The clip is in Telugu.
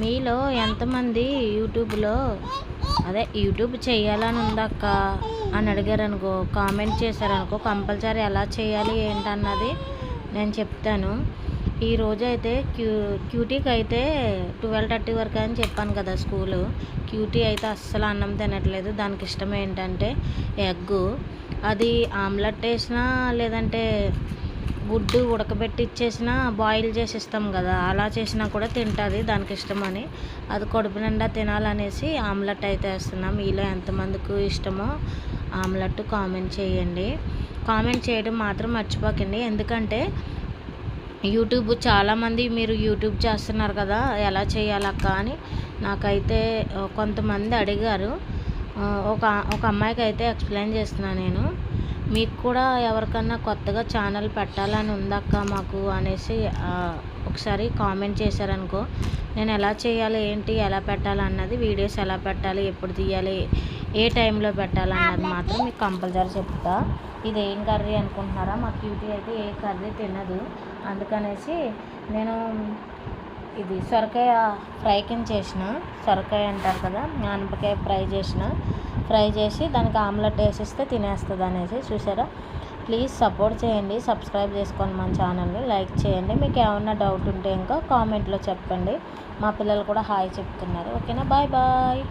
మీలో ఎంతమంది యూట్యూబ్లో అదే యూట్యూబ్ చేయాలని ఉందక్క అని అడిగారనుకో కామెంట్ చేశారనుకో కంపల్సరీ ఎలా చేయాలి ఏంటన్నది నేను చెప్తాను. ఈరోజు అయితే క్యూ క్యూటీకి అయితే ట్వెల్వ్ థర్టీ వరకు అని చెప్పాను కదా స్కూలు. క్యూటీ అయితే అస్సలు అన్నం తినట్లేదు. దానికి ఇష్టం ఏంటంటే ఎగ్గు. అది ఆమ్లెట్ వేసినా లేదంటే గుడ్డు ఉడకబెట్టి ఇచ్చేసినా బాయిల్ చేసి ఇస్తాం కదా అలా చేసినా కూడా తింటుంది దానికి ఇష్టమని. అది కడుపు నిండా తినాలనేసి ఆమ్లెట్ అయితే వేస్తున్నాం. మీలో ఎంతమందికి ఇష్టమో ఆమ్లెట్ కామెంట్ చేయండి. కామెంట్ చేయడం మాత్రం మర్చిపోకండి. ఎందుకంటే యూట్యూబ్ చాలామంది మీరు యూట్యూబ్ చేస్తున్నారు కదా ఎలా చేయాలక్క అని నాకైతే కొంతమంది అడిగారు. ఒక ఒక అమ్మాయికి అయితే ఎక్స్ప్లెయిన్ చేస్తున్నాను నేను. మీకు కూడా ఎవరికన్నా కొత్తగా ఛానల్ పెట్టాలని ఉందక్క మాకు అనేసి ఒకసారి కామెంట్ చేశారనుకో నేను ఎలా చేయాలి ఏంటి ఎలా పెట్టాలి అన్నది వీడియోస్ ఎలా పెట్టాలి ఎప్పుడు తీయాలి ఏ టైంలో పెట్టాలి అన్నది మాత్రం మీకు కంపల్సరీ చెప్తా. ఇది ఏం కర్రీ అనుకుంటున్నారా? మా క్యూటీ అయితే ఏ కర్రీ తినదు. అందుకనేసి నేను ఇది సొరకాయ ఫ్రై కింద చేసిన సొరకాయ అంటారు కదా ఆనపకాయ ఫ్రై చేసిన. ఫ్రై చేసి దానికి ఆమ్లెట్ వేసిస్తే తినేస్తుంది అనేసి చూసారా? ప్లీజ్ సపోర్ట్ చేయండి సబ్స్క్రైబ్ చేసుకోండి మన ఛానల్ని లైక్ చేయండి. మీకు ఏమన్నా డౌట్ ఉంటే ఇంకా కామెంట్లో చెప్పండి. మా పిల్లలు కూడా హాయ్ చెప్తున్నారు. ఓకేనా? Bye bye.